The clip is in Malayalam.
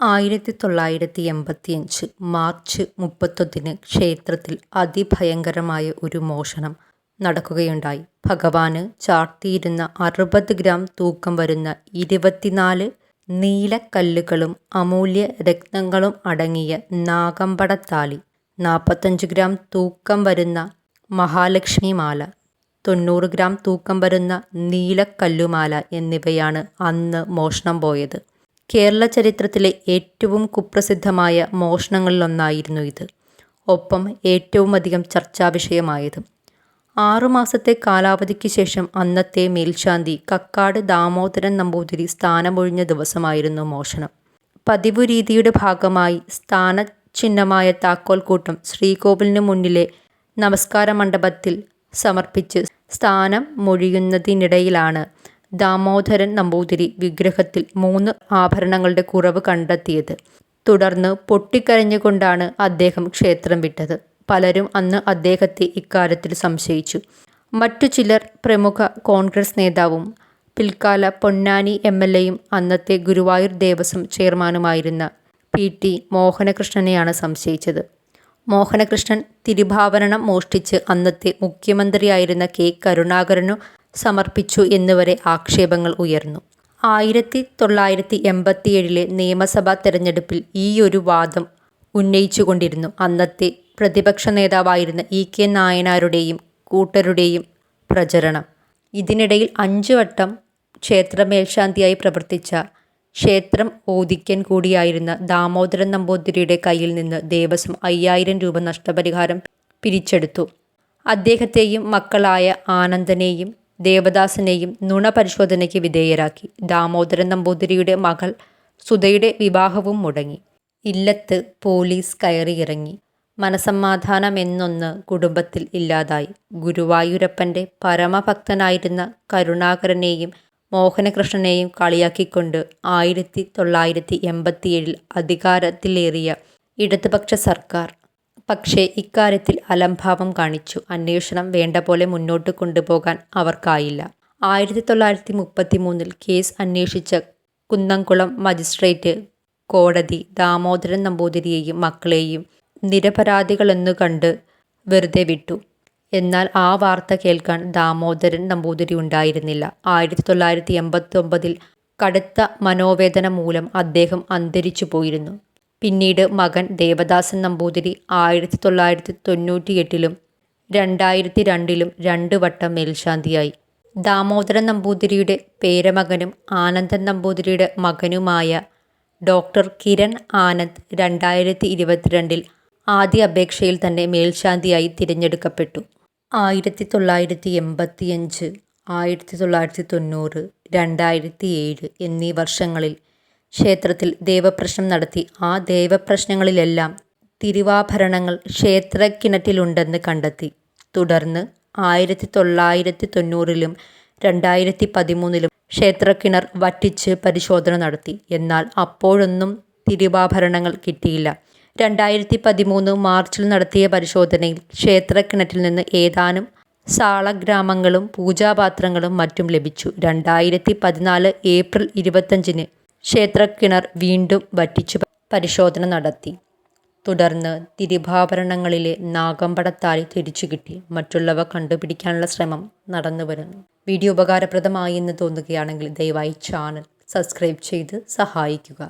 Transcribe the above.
ആയിരത്തി തൊള്ളായിരത്തി എൺപത്തിയഞ്ച് മാർച്ച് മുപ്പത്തൊന്നിന് ക്ഷേത്രത്തിൽ അതിഭയങ്കരമായ ഒരു മോഷണം നടക്കുകയുണ്ടായി. ഭഗവാന് ചാർത്തിയിരുന്ന അറുപത് ഗ്രാം തൂക്കം വരുന്ന ഇരുപത്തിനാല് നീലക്കല്ലുകളും അമൂല്യ രത്നങ്ങളും അടങ്ങിയ നാഗമ്പടത്താലി നാൽപ്പത്തഞ്ച് ഗ്രാം തൂക്കം വരുന്ന മഹാലക്ഷ്മി മാല തൊണ്ണൂറ് ഗ്രാം തൂക്കം വരുന്ന നീലക്കല്ലുമാല എന്നിവയാണ് അന്ന് മോഷണം പോയത്. കേരള ചരിത്രത്തിലെ ഏറ്റവും കുപ്രസിദ്ധമായ മോഷണങ്ങളിലൊന്നായിരുന്നു ഇത്. ഒപ്പം ഏറ്റവും ഏറ്റവുമധികം ചർച്ചാവിഷയമായതും ആറുമാസത്തെ കാലാവധിക്ക് ശേഷം അന്നത്തെ മേൽശാന്തി കക്കാട് ദാമോദരൻ നമ്പൂതിരി സ്ഥാനമൊഴിഞ്ഞ ദിവസമായിരുന്നു മോഷണം. പതിവു രീതിയുടെ ഭാഗമായി സ്ഥാനചിഹ്നമായ താക്കോൽക്കൂട്ടം ശ്രീകോവിലിന് മുന്നിലെ നമസ്കാര മണ്ഡപത്തിൽ സമർപ്പിച്ച് സ്ഥാനം മൊഴിയുന്നതിനിടയിലാണ് ദാമോദരൻ നമ്പൂതിരി വിഗ്രഹത്തിൽ മൂന്ന് ആഭരണങ്ങളുടെ കുറവ് കണ്ടെത്തിയത്. തുടർന്ന് പൊട്ടിക്കരഞ്ഞുകൊണ്ടാണ് അദ്ദേഹം ക്ഷേത്രം വിട്ടത്. പലരും അന്ന് അദ്ദേഹത്തെ ഇക്കാര്യത്തിൽ സംശയിച്ചു. മറ്റു ചിലർ പ്രമുഖ കോൺഗ്രസ് നേതാവും പിൽക്കാല പൊന്നാനി എം എൽ എയും അന്നത്തെ ഗുരുവായൂർ ദേവസ്വം ചെയർമാനുമായിരുന്ന പി ടി മോഹനകൃഷ്ണനെയാണ് സംശയിച്ചത്. മോഹനകൃഷ്ണൻ തിരുഭാവരണം മോഷ്ടിച്ച് അന്നത്തെ മുഖ്യമന്ത്രിയായിരുന്ന കെ കരുണാകരനു സമർപ്പിച്ചു എന്നുവരെ ആക്ഷേപങ്ങൾ ഉയർന്നു. ആയിരത്തി തൊള്ളായിരത്തി എൺപത്തിയേഴിലെ നിയമസഭാ തെരഞ്ഞെടുപ്പിൽ ഒരു വാദം ഉന്നയിച്ചുകൊണ്ടിരുന്നു. അന്നത്തെ പ്രതിപക്ഷ നേതാവായിരുന്ന ഇ കെ നായനാരുടെയും കൂട്ടരുടെയും പ്രചരണം. ഇതിനിടയിൽ അഞ്ചു വട്ടം ക്ഷേത്ര മേൽശാന്തിയായി പ്രവർത്തിച്ച ക്ഷേത്രം ഓദിക്കൻ കൂടിയായിരുന്ന ദാമോദരൻ നമ്പൂതിരിയുടെ കയ്യിൽ നിന്ന് ദേവസ്വം അയ്യായിരം രൂപ നഷ്ടപരിഹാരം പിരിച്ചെടുത്തു. അദ്ദേഹത്തെയും മക്കളായ ആനന്ദനെയും ദേവദാസനെയും നുണ പരിശോധനയ്ക്ക് വിധേയരാക്കി. ദാമോദരൻ നമ്പൂതിരിയുടെ മകൾ സുധയുടെ വിവാഹവും മുടങ്ങി. ഇല്ലത്ത് പോലീസ് കയറിയിറങ്ങി. മനസമാധാനമെന്നൊന്ന് കുടുംബത്തിൽ ഇല്ലാതായി. ഗുരുവായൂരപ്പന്റെ പരമഭക്തനായിരുന്ന കരുണാകരനെയും മോഹനകൃഷ്ണനെയും കളിയാക്കിക്കൊണ്ട് ആയിരത്തി തൊള്ളായിരത്തി എൺപത്തിയേഴിൽ അധികാരത്തിലേറിയ ഇടതുപക്ഷ സർക്കാർ പക്ഷേ ഇക്കാര്യത്തിൽ അലംഭാവം കാണിച്ചു. അന്വേഷണം വേണ്ട പോലെ മുന്നോട്ട് കൊണ്ടുപോകാൻ അവർക്കായില്ല. ആയിരത്തി തൊള്ളായിരത്തി മുപ്പത്തി മൂന്നിൽ കേസ് അന്വേഷിച്ച കുന്നംകുളം മജിസ്ട്രേറ്റ് കോടതി ദാമോദരൻ നമ്പൂതിരിയെയും മക്കളെയും നിരപരാധികളെന്നു കണ്ട് വെറുതെ വിട്ടു. എന്നാൽ ആ വാർത്ത കേൾക്കാൻ ദാമോദരൻ നമ്പൂതിരി ഉണ്ടായിരുന്നില്ല. ആയിരത്തി തൊള്ളായിരത്തി എൺപത്തി ഒമ്പതിൽ കടുത്ത മനോവേദന മൂലം അദ്ദേഹം അന്തരിച്ചു പോയിരുന്നു. പിന്നീട് മകൻ ദേവദാസൻ നമ്പൂതിരി ആയിരത്തി തൊള്ളായിരത്തി തൊണ്ണൂറ്റി എട്ടിലും രണ്ടായിരത്തി രണ്ടിലും രണ്ട് വട്ടം മേൽശാന്തിയായി. ദാമോദരൻ നമ്പൂതിരിയുടെ പേരമകനും ആനന്ദൻ നമ്പൂതിരിയുടെ മകനുമായ ഡോക്ടർ കിരൺ ആനന്ദ് രണ്ടായിരത്തി ഇരുപത്തിരണ്ടിൽ ആദ്യ അപേക്ഷയിൽ തന്നെ മേൽശാന്തിയായി തിരഞ്ഞെടുക്കപ്പെട്ടു. ആയിരത്തി തൊള്ളായിരത്തി എൺപത്തിയഞ്ച് ആയിരത്തി തൊള്ളായിരത്തി തൊണ്ണൂറ് രണ്ടായിരത്തി ഏഴ് എന്നീ വർഷങ്ങളിൽ ക്ഷേത്രത്തിൽ ദേവപ്രശ്നം നടത്തി. ആ ദേവപ്രശ്നങ്ങളിലെല്ലാം തിരുവാഭരണങ്ങൾ ക്ഷേത്രക്കിണറ്റിലുണ്ടെന്ന് കണ്ടെത്തി. തുടർന്ന് ആയിരത്തി തൊള്ളായിരത്തി തൊണ്ണൂറിലും രണ്ടായിരത്തി പതിമൂന്നിലും ക്ഷേത്രക്കിണർ വറ്റിച്ച് പരിശോധന നടത്തി. എന്നാൽ അപ്പോഴൊന്നും തിരുവാഭരണങ്ങൾ കിട്ടിയില്ല. രണ്ടായിരത്തി പതിമൂന്ന് മാർച്ചിൽ നടത്തിയ പരിശോധനയിൽ ക്ഷേത്രക്കിണറ്റിൽ നിന്ന് ഏതാനും സാളഗ്രാമങ്ങളും പൂജാപാത്രങ്ങളും മറ്റും ലഭിച്ചു. രണ്ടായിരത്തി പതിനാല് ഏപ്രിൽ ഇരുപത്തഞ്ചിന് ക്ഷേത്രക്കിണർ വീണ്ടും വറ്റിച്ചു പരിശോധന നടത്തി. തുടർന്ന് തിരുഭാഭരണങ്ങളിലെ നാഗമ്പടത്താലി തിരിച്ചു കിട്ടി മറ്റുള്ളവ കണ്ടുപിടിക്കാനുള്ള ശ്രമം നടന്നു വരുന്നു. വീഡിയോ ഉപകാരപ്രദമായി എന്ന് തോന്നുകയാണെങ്കിൽ ദയവായി ചാനൽ സബ്സ്ക്രൈബ് ചെയ്ത് സഹായിക്കുക.